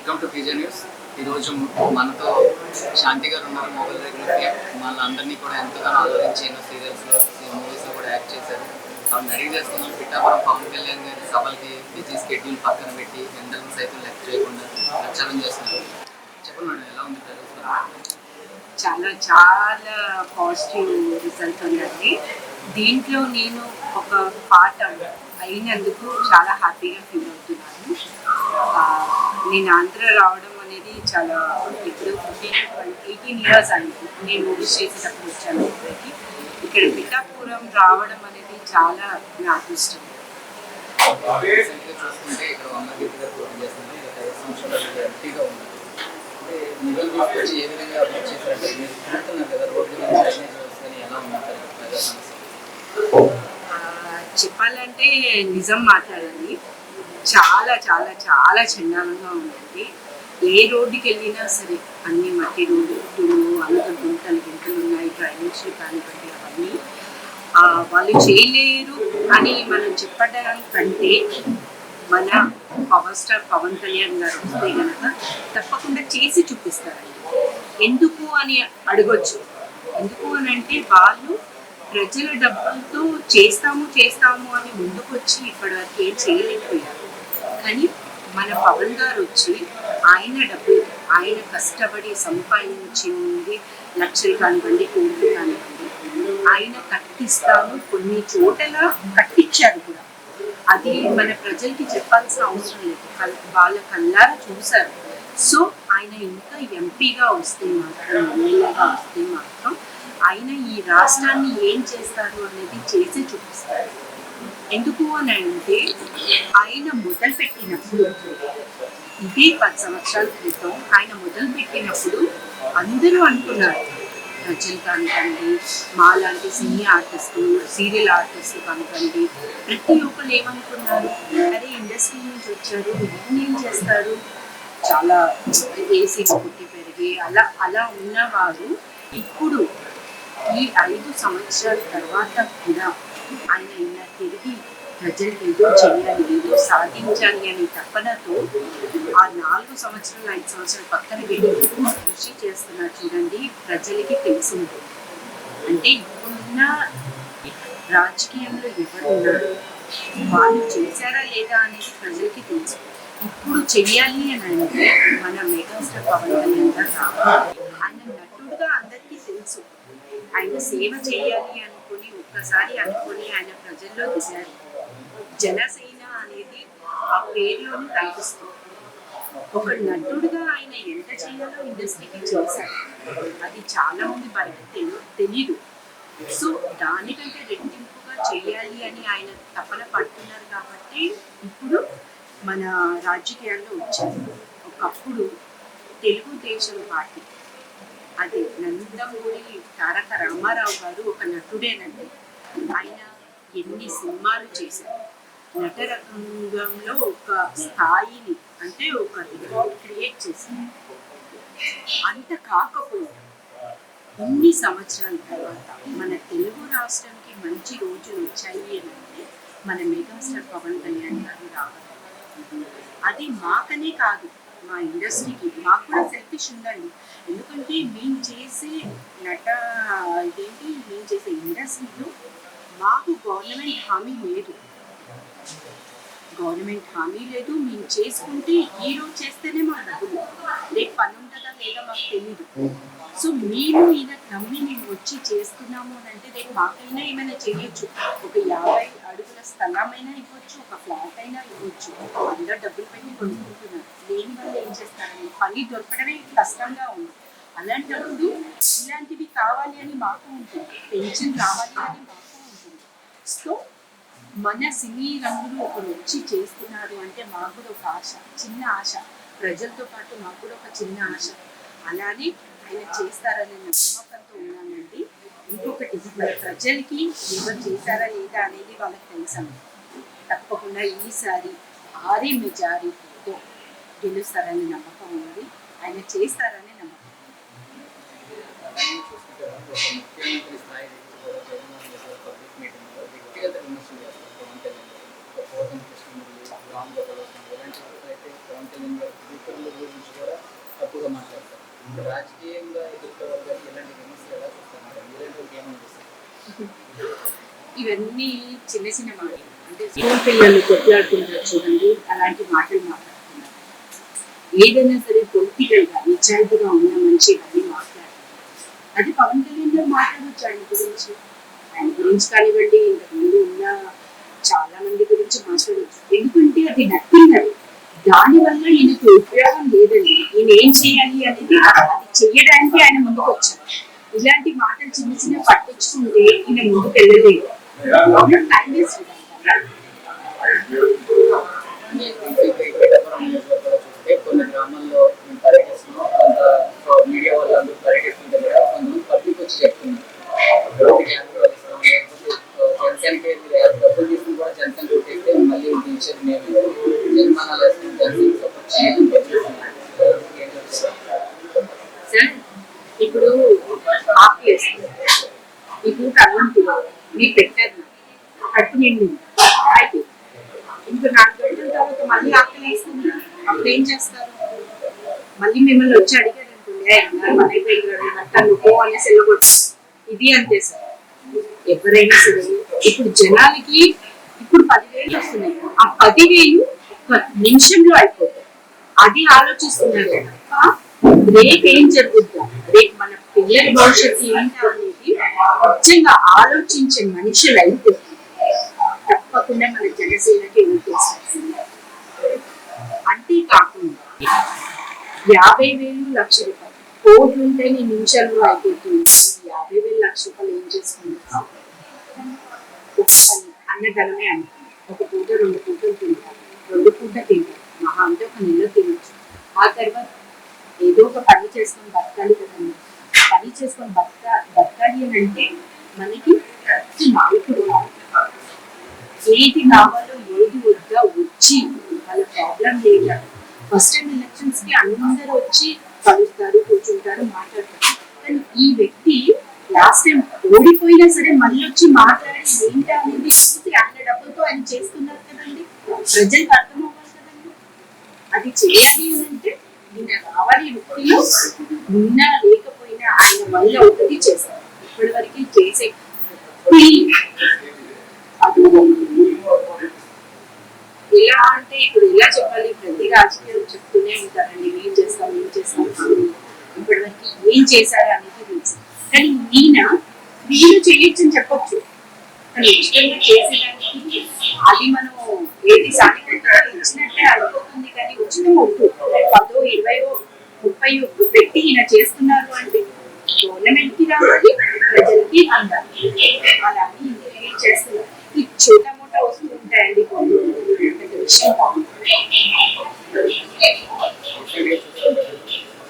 Welcome to PJ news ఈరోజు మనతో శాంతి గారు ఉన్నారు మొబైల్ రెగ్యులర్ వాళ్ళందరినీ కూడా ఎంతగానో ఆలోచించి ఎన్నో సీరియల్స్లో మూవీస్లో కూడా యాక్ట్ చేశారు. ఆవిడ అడిగి చేసుకున్నాం పిట్టాపురం పవన్ కళ్యాణ్ గారి సభలకి బిజీ స్కెడ్యూల్ పక్కన పెట్టి ఎండలను సైతం లెక్క చేయకుండా ప్రచారం చేస్తున్నారు. చెప్పండి మేడం ఎలా ఉంది ప్రజలు చాలా చాలా పాజిటివ్ రిజల్ట్ ఉందండి. దీంట్లో నేను ఒక పార్ట్ అయినందుకు చాలా హ్యాపీగా ఫీల్ అవుతున్నాను. నేను ఆంధ్ర రావడం అనేది చాలా ఇప్పుడు ఫిఫ్టీన్ ఎయిటీన్ ఇయర్స్ అయింది. నేను మూవీస్ చేసేటప్పుడు వచ్చాను ఇక్కడికి. ఇక్కడ పిఠాపురం రావడం అనేది చాలా నా అదృష్టం చూసుకుంటే ఎలా చెప్పాలంటే నిజం మాట్లాడాలి చాలా చాలా చాలా చండాలంగా ఉందండి. ఏ రోడ్డుకి వెళ్ళినా సరే అన్ని మట్టి రోడ్డులు అంత గుంటలు గుంటలు ఉన్నాయి డ్రైనేజీలు కానివ్వండి అవన్నీ. వాళ్ళు చేయలేరు అని మనం చెప్పడం కంటే మన పవర్ స్టార్ పవన్ కళ్యాణ్ గారు వస్తే కనుక తప్పకుండా చేసి చూపిస్తారండి. ఎందుకు అని అడగొచ్చు. ఎందుకు అని అంటే వాళ్ళు ప్రజల డబ్బులతో చేస్తాము చేస్తాము అని ముందుకొచ్చి ఇప్పటివరకు ఇప్పటి వరకు ఏం చేయలేకపోయారు. కానీ మన పవన్ గారు వచ్చి ఆయన డబ్బు ఆయన కష్టపడి సంపాదించింది లక్షలు కానివ్వండి కోట్లు కానివ్వండి. ఆయన కట్టిస్తాను కొన్ని చోట్ల కట్టించారు కూడా. అది మన ప్రజలకి చెప్పాల్సిన అవసరం లేదు. వాళ్ళ కల్లారా చూశారు. సో ఆయన ఇంకా ఎంపీగా వస్తే మాత్రం ఎమ్మెల్యేగా వస్తే మాత్రం ఆయన ఈ రాష్ట్రాన్ని ఏం చేస్తారు అనేది చేసి చూపిస్తారు. ఎందుకు అని అంటే ఆయన మొదలు పెట్టినప్పుడు ఇది పది సంవత్సరాల క్రితం ఆయన మొదలు పెట్టినప్పుడు అందరూ అనుకున్నారు. ప్రజలు కానివ్వండి మాలాంటి సినీ ఆర్టిస్టులు సీరియల్ ఆర్టిస్టులు కానివ్వండి ప్రతి ఒక్కరు ఏమనుకున్నారు? అరే ఇండస్ట్రీ నుంచి వచ్చారు ఏం చేస్తారు? చాలా ఏసీ పుట్టి పెరిగి అలా అలా ఉన్నవారు ఇప్పుడు ఈ ఐదు సంవత్సరాల తర్వాత కూడా ఆయన ఇలా తిరిగి ప్రజలకు ఏదో చేయాలి ఏదో సాధించాలి అనే తపనతో ఆ నాలుగు సంవత్సరాలు ఐదు సంవత్సరాలు పక్కన పెట్టి కృషి చేస్తున్నారు చూడండి ప్రజలకి తెలిసింది. అంటే ఇప్పుడున్న రాజకీయంలో ఎవరున్నా వాళ్ళు చేశారా లేదా అనేది ప్రజలకి తెలుసు. ఇప్పుడు చెయ్యాలి అని అంటే మన మెగాస్టార్ పవన్ కళ్యాణ్ గారు రావాలి ఆయన నటుడుగా అందరికీ తెలుసు. ఆయన సేవ చేయాలి అనుకుని ఒక్కసారి అనుకుని ఆయన ప్రజల్లో దిశారు జనసేన అనేది ఆ పేరులోనే కనిపిస్తుంది. ఒక నటుడుగా ఆయన ఎంత చేయాలో ఇండస్ట్రీకి చేశారు అది చాలా మంది బయట తెలు తెలియదు సో దానికంటే రెట్టింపుగా చేయాలి అని ఆయన తపన పడుతున్నారు కాబట్టి ఇప్పుడు మన రాజకీయాల్లో వచ్చారు ఒకప్పుడు తెలుగుదేశం పార్టీ. అదే నందమూరి తారక రామారావు గారు ఒక నటుడేనండి. ఆయన ఎన్ని సినిమాలు చేశారు. నటరంగంలో ఒక స్థాయిని అంటే ఒక రికార్డ్ క్రియేట్ చేసింది. అంత కాకపోయినా ఇన్ని సంవత్సరాల తర్వాత మన తెలుగు రాష్ట్రానికి మంచి రోజులు వచ్చాయి అని అంటే మన మెగాస్టార్ పవన్ కళ్యాణ్ గారు రావడం. అది మాకనే కాదు మా ఇండస్ట్రీకి. మాకు కూడా సెల్ఫిష్ ఉందండి. ఎందుకంటే మేము చేసే నట ఇదేంటి? మేము చేసే ఇండస్ట్రీలో మాకు గవర్నమెంట్ హామీ లేదు. గవర్నమెంట్ హామీ లేదు మేము చేసుకుంటే ఈ రోజు చేస్తేనే మా డబ్బులు రేపు పని ఉంటుందా లేదా మాకు తెలియదు సో మేము ఈయన నమ్మి మేము వచ్చి చేస్తున్నాము అని అంటే రేపు మాకైనా ఏమైనా చేయొచ్చు. ఒక యాభై అడుగుల స్థలమైనా ఇవ్వచ్చు ఒక ఫ్లాట్ అయినా ఇవ్వచ్చు. అందరూ డబ్బులు పెట్టి కొనుక్కుంటున్నారు. లేని వల్ల ఏం చేస్తారని పని దొరకడమే కష్టంగా ఉంది. అలాంటప్పుడు ఇలాంటివి కావాలి అని మాకు ఉంటుంది. పెన్షన్ రావాలి అని మాకు ఉంటుంది. సో మన సినీ రంగులు ఒకరు వచ్చి చేస్తున్నారు అంటే మాకు కూడా ఒక ఆశ చిన్న ఆశ. ప్రజలతో పాటు మాకు కూడా ఒక చిన్న ఆశ. అలానే ఆయన చేస్తారనే నమ్మకంతో ఉన్నానండి ఇంకొకటి ప్రజలకి ఎవరు చేశారా లేదా అనేది వాళ్ళకి తెలుసండి తప్పకుండా ఈసారి ఆరే మెజారిటీతో గెలుస్తారనే నమ్మకం ఉంది. ఆయన చేస్తారనే నమ్మకం. ముఖ్యమంత్రి స్థాయి పబ్లిక్ వ్యక్తిగత ఇవన్నీ చిన్న చిన్న మాటలు. అంటే స్కూల్ పిల్లలు కొట్లాడుకుంటారు చూడండి అలాంటి మాటలు మాట్లాడుతున్నారు ఏదైనా సరే పొలిటికల్గా నిజాయితీగా ఉన్న మంచి ఇవన్నీ మాట్లాడుతున్నారు అది పవన్ కళ్యాణ్ గారు మాట్లాడవచ్చు ఆయన గురించి? ఆయన గురించి కానివ్వండి ఇంతకుముందు ఉన్న చాలా మంది గురించి మాట్లాడవచ్చు ఎందుకంటే అది నచ్చింది దాని వల్ల ఈయనకు ఉపయోగం లేదండి. ఈయన ఏం చేయాలి అనేది అది చెయ్యడానికి ఆయన ముందుకు వచ్చారు ఇలాంటి మాటలు చిన్న చిన్న పట్టించుకుంటే ఈయన ముందుకు వెళ్ళలేదు టైం వేస్ట్ చూస్తే కొన్ని గ్రామాల్లో మేము పర్యటిస్తున్నాం కొంత మీడియా వాళ్ళందరూ పర్యటిస్తుంటే కూడా కొంతమంది పబ్లిక్ వచ్చి చెప్తున్నారు. జనసేనకి డబ్బులు తీసుకుని కూడా మళ్ళీ టీచర్ మేము నిర్మాణాలు సపోర్ట్ చేయడం సార్ ఇప్పుడు ఆప్లేస్ ఇప్పుడు అన్నం మీరు పెట్టారు. కట్టు నిండి అయితే ఇంకా నాలుగు గంటల తర్వాత మళ్ళీ ఆకలి వేస్తుంది. అప్పుడు ఏం చేస్తారు? మళ్ళీ మిమ్మల్ని వచ్చి అడిగారు అనుకోండి అయిపోయింది అంటాను పో అనేసి ఇది అంతే సార్. ఎవరైనా సరే ఇప్పుడు జనాలకి ఇప్పుడు పదివేలు వస్తున్నాయి. ఆ పదివేలు ఒక నిమిషంలో అయిపోతాయి. అది ఆలోచిస్తున్నారు. రేపు ఏం జరుగుతుందా రేపు మన పిల్లల భవిష్యత్తు ఏంటి అనేది నిజంగా ఆలోచించే మనుషులు అయితే తప్పకుండా మన జనసేనకి ఓటేస్తారు. అంతేకాకుండా యాభై వేలు లక్ష రూపాయలు. కోట్లు ఉంటే నీ నిమిషంలో అయిపోతుంది. యాభై వేలు లక్ష రూపాయలు ఏం చేసుకుంటారు? అన్నదలమే అంటారు. ఒక పూట రెండు పూటలు తింటారు. రెండు పూట తింటారు. మహా అంటే ఒక నెల తినచ్చు. ఆ తర్వాత ఏదో ఒక పని చేసుకొని బతకాలి కదండి. పని చేసుకొని బతక బతకాలి అని అంటే మనకి నాయకుడు ఏది కావాలో ఏది వద్దా వచ్చి వాళ్ళ ప్రాబ్లం లేదా? ఫస్ట్ టైం ఎలక్షన్స్కి అందరూ వచ్చి కలుస్తారు కూర్చుంటారు మాట్లాడతారు. కానీ ఈ వ్యక్తి లాస్ట్ టైం ఓడిపోయినా సరే మళ్ళీ వచ్చి మాట్లాడి ఏంటి అనేది చూసి అంత డబ్బులతో ఆయన చేస్తున్నారు కదండి. ప్రజలకు అర్థం అవ్వాలి కదండి. అది చేయాలి అంటే నిన్న రావాలి వ్యక్తిలో నిన్న లేకపోయినా ఆయన వల్ల ఒకటి చేశారు. ఇప్పటి వరకు చేసే ఎలా అంటే ఇప్పుడు ఎలా చెప్పాలి? ప్రతి రాజకీయాలు చెప్తూనే ఉంటారండి. ఏం చేస్తాం ఏం చేస్తాం ఇప్పటి వరకు ఏం చేశారు అనేది తెలుసు. కానీ ఈయన వీలు చేయొచ్చు అని చెప్పొచ్చు అది మనం ఏది సాధించినట్టే అనుకోతుంది కానీ వచ్చిన వద్దు పదో ఇరవయో ముప్పై పెట్టి ఈయన చేస్తున్నారు అంటే గవర్నమెంట్కి రావాలి ప్రజలకి అందాలి అలా అని ఈయన చేస్తున్నారు ఈ చోట మోట వస్తూ ఉంటాయండి కొన్ని. పెద్ద విషయం కాదు. ముఖ్యంగా చూసుకుంటే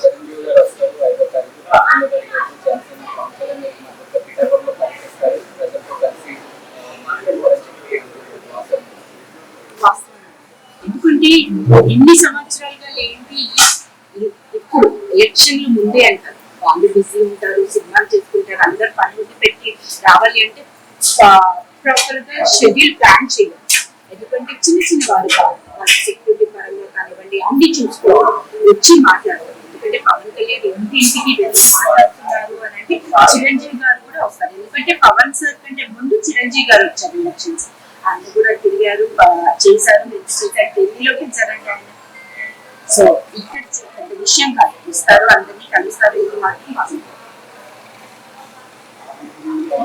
చిరంజీవి గారు వస్తారు ఐదో తారీఖు పద్దెనిమిదో తారీఖు జనసేన పవన్ కళ్యాణ్ గారికి మద్దతుగా పిఠాపురంలో పర్యటిస్తారు ప్రజలతో కలిసి ఆ, మాట్లాడుకోవాలని చెప్పి వాస్తవం. వాస్తవం. ఎందుకంటే ఎన్ని సంవత్సరాలుగా లేనిది ఈ- ఇప్పుడు ఎలక్షన్లు ముందే అంటారు వాళ్ళు బిజీ ఉంటారు సినిమాలు చేసుకుంటారు అందరు పనులు పెట్టి రావాలి అంటే ప్రాపర్గా షెడ్యూల్ ప్లాన్ చేయాలి. ఎందుకంటే చిన్న చిన్న వారు కాదు. సెక్యూరిటీ పరంగా కానివ్వండి అన్ని చూసుకోవాలి వచ్చి మాట్లాడాలి. ఎందుకంటే పవన్ కళ్యాణ్ ఇంటింటికి వెళ్ళి మాట్లాడుతున్నారు అని అంటే చిరంజీవి గారు కూడా వస్తారు. ఎందుకంటే పవన్ సార్ కంటే ముందు చిరంజీవి గారు వచ్చారు ఎలక్షన్స్ ఆయన కూడా తిరిగారు చేశారు చేశారు ఢిల్లీలోకి వచ్చారండి ఆయన. సో ఇక్కడ విషయం కాదు. అందరినీ కలుస్తారు ఇది మాత్రం వాస్తవం. పవన్ కళ్యాణ్ గారికి ఎంత మెజారిటీ రావచ్చు ప్రజలు తిరుగుతున్నారు ప్రజలు ఏం చెప్తున్నారు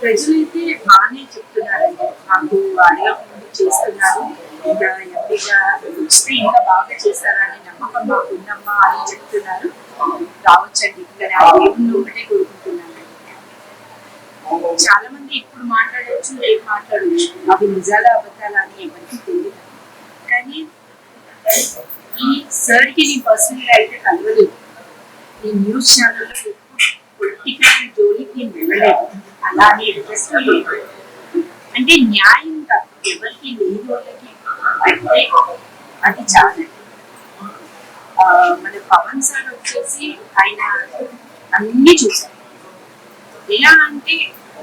ప్రజలైతే బాగానే చెప్తున్నారండి. మాకు అడగకుండా చేస్తున్నారు. ఇంకా ఎంపీగా వస్తే ఇంకా బాగా చేస్తారని నమ్మకం మాకు ఉందమ్మా అని చెప్తున్నారు. రావచ్చండి. ఇంకా నా దేవుణ్ణి ఒకటే కోరుకుంటున్నాను. చాలా మంది ఇప్పుడు మాట్లాడవచ్చు రేపు మాట్లాడవచ్చు అవి నిజాల అబద్ధాలు అని ఎవరికి తెలియదు. కానీ ఈ సార్కి నీ పర్సనల్ అయితే కలవలేదు. ఈ న్యూస్ ఛానల్లో పొలిటికల్ జోలికి వెళ్ళలేదు. అలానే జస్ట్ అంటే న్యాయంగా ఎవరికి లేని వాళ్ళకి అంటే అది చాలా. మన పవన్ సార్ వచ్చేసి ఆయన అన్ని చూశారు. ఎలా అంటే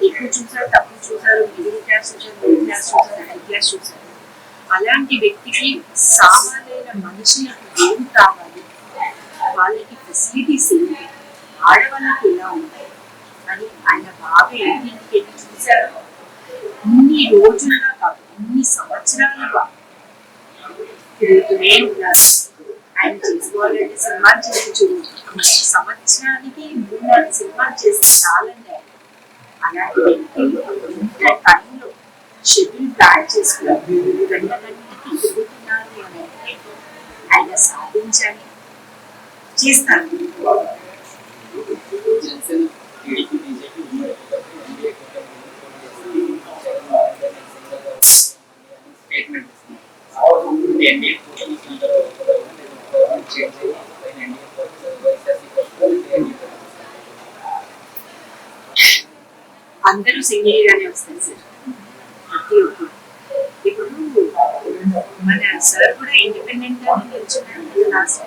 ఎక్కువ చూసారు తక్కువ చూసారు మిడిల్ క్లాస్ చూసారు మిడిల్ క్లాస్ చూసారు హై క్లాస్ చూసారు అలాంటి వ్యక్తికి సామాన్యమైన మనుషులకు ఏం కావాలి? ఫెసిలిటీస్ ఏంటి ఆడవాళ్ళకి ఉంటాయి. అని ఆయన బాగా ఇంటికి చూశారు. ఇన్ని రోజులుగా కాదు ఇన్ని సంవత్సరాలుగా తిరుగుతూనే ఉన్నారు. ఆయన చేసుకోవాలంటే సినిమాలు చేయొచ్చు సంవత్సరానికి మూడు నాలుగు సినిమాలు చేస్తే చాలండి. అలాంటి వ్యక్తి ఇంత టైంలో షెడ్యూల్ ప్లాన్ చేసుకున్నారు మూడు గంటలన్నిటికీ తిరుగుతున్నారు అని అంటే ఆయన సాధించాలి. చేస్తాను. అందరూ సింగిల్ గానే వస్తారు సార్. ప్రతి ఒక్కరు. ఇప్పుడు మన సార్ కూడా ఇండిపెండెంట్ గానే నిల్చున్నారు లాస్ట్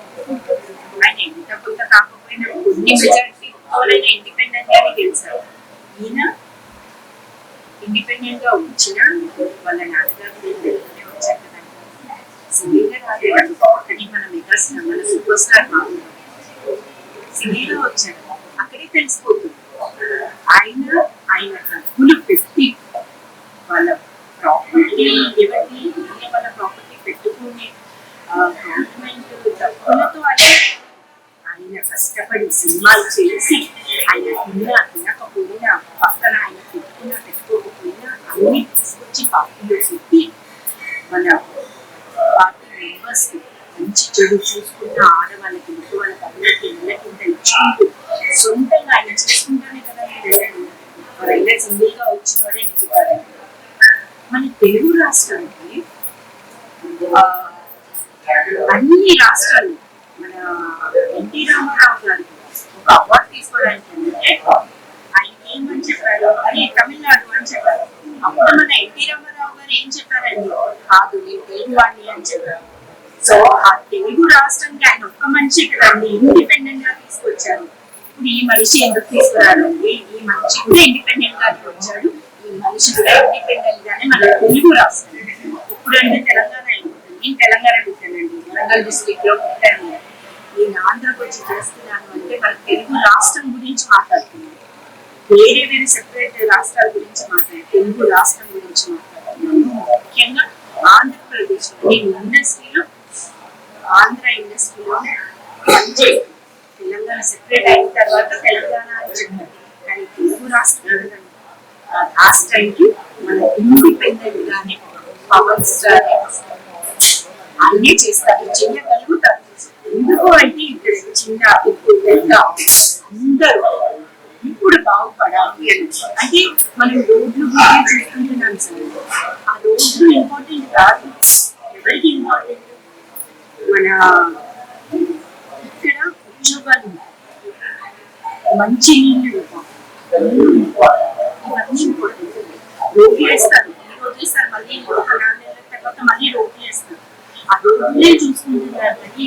కాకపోయినా కొన్ని మెజారిటీ తోలైనా ఇండిపెండెంట్ గానే గెలిచారు ఈయన ఇండిపెండెంట్గా వచ్చినా వాళ్ళ నాన్నగారు తెలుగులోనే వచ్చారు కదా సింగిల్గా రాలేదు కానీ మన మెగాస్ మన సూపర్ స్టార్ బాబు సింగిల్గా వచ్చారు అక్కడే తెలిసిపోతుంది ఆయన ఆయన డబ్బులు పెట్టి వాళ్ళ ప్రాపర్టీ ఎవరి వేరే వాళ్ళ ప్రాపర్టీ పెట్టుకునే గవర్నమెంట్ డబ్బులతో ఆయన ఆయన కష్టపడి సినిమాలు చేసి ఆయన తిన్నా తినకపోయినా పక్కన ఆయన పెట్టుకున్నా పెట్టుకోకపోయినా అన్ని తీసుకొచ్చి పార్టీలో పెట్టి మన పార్టీ మెంబర్స్ మంచి చెడు చూసుకున్న ఆడవాళ్ళకి ఇంటి వాళ్ళ పనులకి ఇళ్ళ కింద ఇచ్చుకుంటూ సొంతంగా ఆయన చేసుకుంటానే కదా ఎవరైనా సింగిల్గా మన తెలుగు రాష్ట్రానికి అన్ని రాష్ట్రాలు ఎన్టీ రామారావు గారు ఒక అవార్డు తీసుకోవడానికి అంటే ఆయన ఏమని చెప్పారు అని తమిళనాడు అని చెప్పారు అప్పుడు మన ఎన్టీ రామారావు గారు ఏం చెప్పారండి కాదు నేను తెలుగు వాడిని అని చెప్పారు సో ఆ తెలుగు రాష్ట్రానికి ఆయన ఒక్క మనిషి కదండి ఇండిపెండెంట్గా తీసుకొచ్చారు ఇప్పుడు ఈ మనిషి ఎందుకు తీసుకురారు ఈ మనిషి కూడా ఇండిపెండెంట్గా వచ్చాడు ఈ మనిషి కూడా ఇండిపెండెంట్ గానే మన తెలుగు రాష్ట్రం ఇప్పుడు అంటే తెలంగాణ నేను తెలంగాణ పెట్టానండి వరంగల్ డిస్ట్రిక్ట్లో పెట్టాను నేను ఆంధ్రకు వచ్చి చేస్తున్నాను అంటే మన తెలుగు రాష్ట్రం గురించి మాట్లాడుతున్నాను వేరే వేరే సెపరేట్ రాష్ట్రాల గురించి మాట్లాడారు తెలుగు రాష్ట్రం గురించి మాట్లాడుతున్నాను. ముఖ్యంగా ఆంధ్రప్రదేశ్ నేను ఇండస్ట్రీలో ఆంధ్ర ఇండస్ట్రీలో పనిచేస్తాను తెలంగాణ సెపరేట్ అయిన తర్వాత తెలంగాణ అని చెప్పారు కానీ తెలుగు రాష్ట్రం కదండి. ఆ రాష్ట్రానికి మన ఇండిపెండెంట్ గానే పవర్ స్టార్ అన్నీ చేస్తారు. చేయగలుగుతారు ఎందుకు అంటే ఇక్కడ చిన్న ఇప్పుడు పెద్ద అందరూ ఇప్పుడు బాగుపడాలి అని. అంటే మనం రోడ్లు గురించి చూసుకుంటున్నాం సార్ ఆ రోడ్లు ఇంపార్టెంట్ కాదు. ఎవరికి ఇంపార్టెంట్ మన ఇక్కడ ఉద్యోగాలు మంచి నీళ్ళు ఇవన్నీ ఇంపార్టెంట్ రోడ్లు వేస్తారు. ఈ రోజు వేస్తారు. మళ్ళీ ఒక నాలుగు నెలల తర్వాత మళ్ళీ రోడ్లు వేస్తారు. ఆ రోడ్లే చూసుకుంటున్నారు. కానీ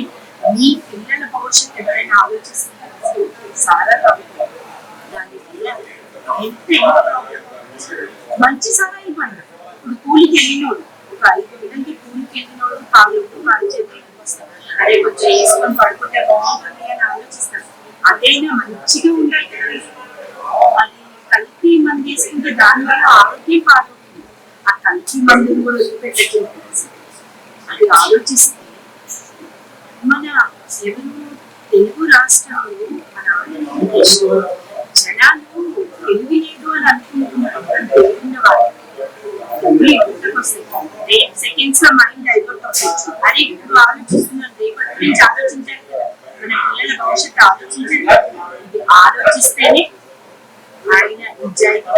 మీ పిల్లల భవిష్యత్తు ఎవరైనా ఆలోచిస్తున్నప్పుడు సారా తాగుతారు దానివల్ల మంచి సారా ఇవ్వండి ఇప్పుడు కూలికి వెళ్ళినోడు ఒక ఐదు విధంగా కూలికి వెళ్ళినోడు కాళ్ళు కాళ్ళు చేతులు వస్తారు. అరే కొంచెం వేసుకొని పడుకుంటే బాగుంటుంది అని ఆలోచిస్తారు. అదైనా మంచిగా ఉండాలి అది కలిపి మంది తీసుకుంటే దానివల్ల ఆరోగ్యం పాడవుతుంది. ఆ కలిపి మందుని కూడా వదిలిపెట్టట్లేదు అది ఆలోచిస్తే మన ఎవరు తెలుగు రాష్ట్రాలు మన ఆంధ్రప్రదేశ్లో జనాలు తెలుగు లేదు అని అనుకుంటున్నారు తెలుగున్న వాళ్ళు డబ్బులు ఇంటికి వస్తాయి రేపు సెకండ్స్లో మైండ్ డైవర్ట్ అవ్వచ్చు అరే ఇప్పుడు ఆలోచిస్తున్నారు రేపటి గురించి ఆలోచించాలి కదా మన పిల్లల భవిష్యత్తు ఆలోచించాలి ఇది ఆలోచిస్తేనే ఆయన నిజాయితీ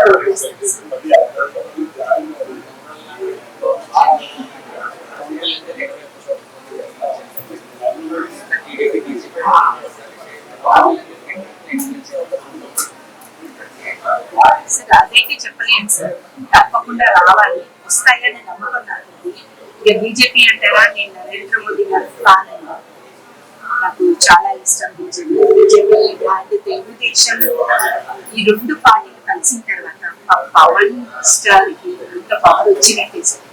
టీడీపీ బీజేపీ సార్ చెప్పలేను సార్. తప్పకుండా రావాలి. వస్తాయని నమ్మకం నాకు ఇక బీజేపీ అంటారా నేను నరేంద్ర మోదీ గారు ఫ్యాన్ నాకు చాలా ఇష్టం బీజేపీ. బీజేపీ అండ్ తెలుగుదేశం ఈ రెండు పార్టీలు కలిసిన తర్వాత పవన్ స్టార్కి అంత పవర్ వచ్చినట్టే సార్.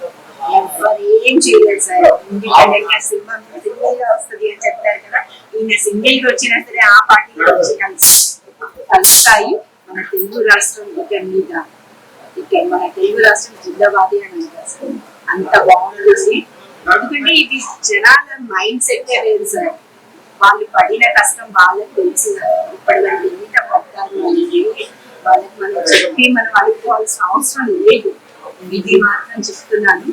ఎవరు ఏం చేయలేదు సార్. ఇండిపెండెంట్గా సినిమా సింగిల్గా వస్తుంది అని చెప్తారు కదా. ఈయన సింగిల్గా వచ్చినా సరే ఆ పార్టీలో వచ్చిన తెలుగు రాష్ట్రం ఇక మీద. ఇక మన తెలుగు రాష్ట్రం జిందాబాదీ అని అంటారు అంత బాగుంటుంది ఎందుకంటే ఇది జనాల మైండ్ సెట్ లేదు సార్. వాళ్ళు పడిన కష్టం వాళ్ళకి తెలుసు ఇప్పటి వాళ్ళు ఎంత పడతారు అనేది వాళ్ళకి మనం చెప్పి మనం అనుకోవాల్సిన అవసరం లేదు. ఇది మాత్రం చెప్తున్నాను.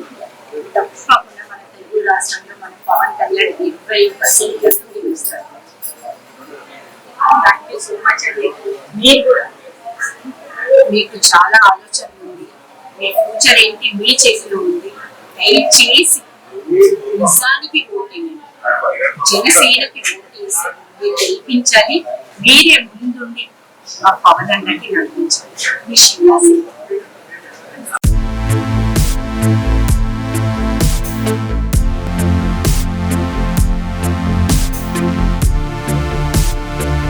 తప్పకుండా మన తెలుగు రాష్ట్రంలో మన పవన్ కళ్యాణ్ ఇరవై పర్సెంట్ గెలుస్తారు. థ్యాంక్ యూ సో మచ్ అండి. మీరు కూడా. మీకు చాలా ఆలోచన ఉంది. మీ ఫ్యూచర్ ఏంటి? మీ చేతిలో ఉంది. దయచేసి నిజానికి ఓటేయండి జనసేనకి ఓటేసి మీరు గెలిపించాలి. మీరే ముందుండి మా పవన్ అన్నకి నడిపించాలి. మీ శ్రీనివాస్